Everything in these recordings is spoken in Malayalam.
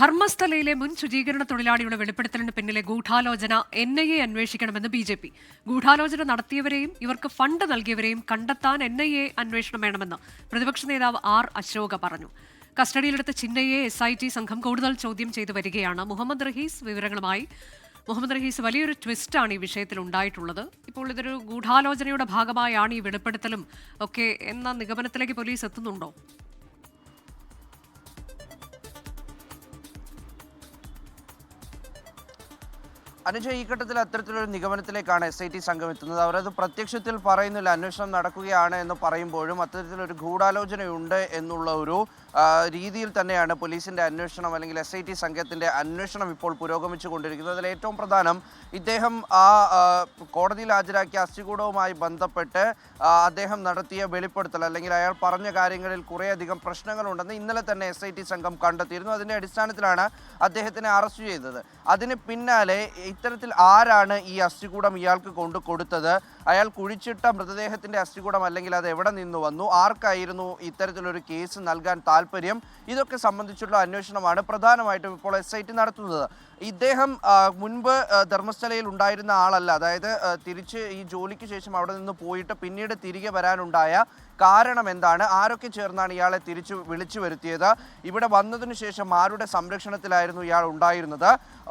ധർമ്മസ്ഥലയിലെ മുൻ ശുചീകരണ തൊഴിലാളിയുടെ വെളിപ്പെടുത്തലിന് പിന്നിലെ ഗൂഢാലോചന എൻ ഐ എ അന്വേഷിക്കണമെന്ന് ബി ജെ പി. ഗൂഢാലോചന നടത്തിയവരെയും ഇവർക്ക് ഫണ്ട് നൽകിയവരെയും കണ്ടെത്താൻ എൻ ഐ എ അന്വേഷണം വേണമെന്ന് പ്രതിപക്ഷ നേതാവ് ആർ അശോക പറഞ്ഞു. കസ്റ്റഡിയിലെടുത്ത ചിന്നയെ എസ് ഐ ടി സംഘം കൂടുതൽ ചോദ്യം ചെയ്തു വരികയാണ്. മുഹമ്മദ് റഹീസ് വിവരങ്ങളുമായി. മുഹമ്മദ് റഹീസ് വലിയൊരു ട്വിസ്റ്റാണ് ഈ വിഷയത്തിൽ ഉണ്ടായിട്ടുള്ളത്. ഇപ്പോൾ ഇതൊരു ഗൂഢാലോചനയുടെ ഭാഗമായാണ് ഈ വെളിപ്പെടുത്തലും ഒക്കെ എന്ന നിഗമനത്തിലേക്ക് പോലീസ് എത്തുന്നുണ്ടോ? അനുജ ഈ ഘട്ടത്തിൽ അത്തരത്തിലൊരു നിഗമനത്തിലേക്കാണ് എസ് ഐ ടി സംഘം എത്തുന്നത്. അവരത് പ്രത്യക്ഷത്തിൽ പറയുന്നില്ല. അന്വേഷണം നടക്കുകയാണ് എന്ന് പറയുമ്പോഴും അത്തരത്തിലൊരു ഗൂഢാലോചനയുണ്ട് എന്നുള്ള ഒരു രീതിയിൽ തന്നെയാണ് പോലീസിന്റെ അന്വേഷണം അല്ലെങ്കിൽ എസ് ഐ ടി സംഘത്തിന്റെ അന്വേഷണം ഇപ്പോൾ പുരോഗമിച്ചു കൊണ്ടിരിക്കുന്നത് അതിൽ ഏറ്റവും പ്രധാനം ഇദ്ദേഹം ആ കോടതിയിൽ ഹാജരാക്കിയ അസ്ഥികൂടവുമായി ബന്ധപ്പെട്ട് അദ്ദേഹം നടത്തിയ വെളിപ്പെടുത്തൽ അല്ലെങ്കിൽ അയാൾ പറഞ്ഞ കാര്യങ്ങളിൽ കുറേയധികം പ്രശ്നങ്ങളുണ്ടെന്ന് ഇന്നലെ തന്നെ എസ് സംഘം കണ്ടെത്തിയിരുന്നു. അതിന്റെ അടിസ്ഥാനത്തിലാണ് അദ്ദേഹത്തിനെ അറസ്റ്റ് ചെയ്തത്. അതിന് പിന്നാലെ ഇത്തരത്തിൽ ആരാണ് ഈ അസ്ഥികൂടം ഇയാൾക്ക് കൊണ്ട് കൊടുത്തത്? അയാൾ കുഴിച്ചിട്ട മൃതദേഹത്തിന്റെ അസ്ഥികൂടം അല്ലെങ്കിൽ അത് എവിടെ നിന്ന് വന്നു? ആർക്കായിരുന്നു ഇത്തരത്തിലൊരു കേസ് നൽകാൻ താല്പര്യം? ഇതൊക്കെ സംബന്ധിച്ചുള്ള അന്വേഷണമാണ് പ്രധാനമായിട്ടും ഇപ്പോൾ എസ് നടത്തുന്നത്. ഇദ്ദേഹം മുൻപ് ധർമ്മസ്ഥലയിൽ ഉണ്ടായിരുന്ന ആളല്ല. അതായത് തിരിച്ച് ഈ ജോലിക്ക് ശേഷം അവിടെ നിന്ന് പോയിട്ട് പിന്നീട് തിരികെ വരാനുണ്ടായ കാരണം എന്താണ്? ആരൊക്കെ ചേർന്നാണ് ഇയാളെ തിരിച്ചു വിളിച്ചു വരുത്തിയത്? ഇവിടെ വന്നതിന് ശേഷം ആരുടെ സംരക്ഷണത്തിലായിരുന്നു ഇയാൾ ഉണ്ടായിരുന്നത്?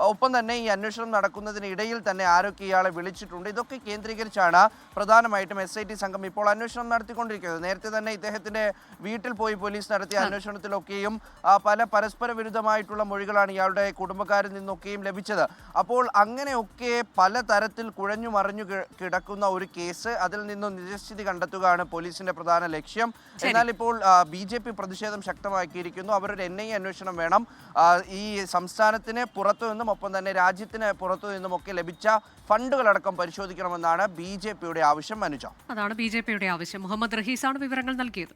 ഒപ്പം തന്നെ ഈ അന്വേഷണം നടക്കുന്നതിനിടയിൽ തന്നെ ആരൊക്കെ ഇയാളെ വിളിച്ചിട്ടുണ്ട്? ഇതൊക്കെ കേന്ദ്രീകരിച്ചാണ് പ്രധാനമായിട്ടും എസ് ഐ ടി സംഘം ഇപ്പോൾ അന്വേഷണം നടത്തിക്കൊണ്ടിരിക്കുന്നത്. നേരത്തെ തന്നെ ഇദ്ദേഹത്തിന്റെ വീട്ടിൽ പോയി പോലീസ് നടത്തിയ അന്വേഷണത്തിലൊക്കെയും പല പരസ്പര വിരുദ്ധമായിട്ടുള്ള മൊഴികളാണ് ഇയാളുടെ കുടുംബക്കാരിൽ നിന്നൊക്കെയും ലഭിച്ചത്. അപ്പോൾ അങ്ങനെയൊക്കെ പല തരത്തിൽ കുഴഞ്ഞു മറിഞ്ഞു കിടക്കുന്ന ഒരു കേസ് അതിൽ നിന്നും നിജസ്ഥിതി കണ്ടെത്തുകയാണ് പോലീസിന്റെ പ്രധാന ലക്ഷ്യം. എന്നാൽ ഇപ്പോൾ ബി ജെ പി പ്രതിഷേധം ശക്തമാക്കിയിരിക്കുന്നു. അവരൊരു എൻ ഐ അന്വേഷണം വേണം. ഈ സംസ്ഥാനത്തിന് പുറത്തു നിന്നും ഒപ്പം തന്നെ രാജ്യത്തിന് പുറത്തു നിന്നും ഒക്കെ ലഭിച്ച ഫണ്ടുകളടക്കം പരിശോധിക്കണമെന്നാണ് ബി ജെ പിയുടെ ആവശ്യം. അനുജ. അതാണ് ബി ജെ പിയുടെ ആവശ്യം. മുഹമ്മദ് റഹീസാണ് വിവരങ്ങൾ നൽകിയത്.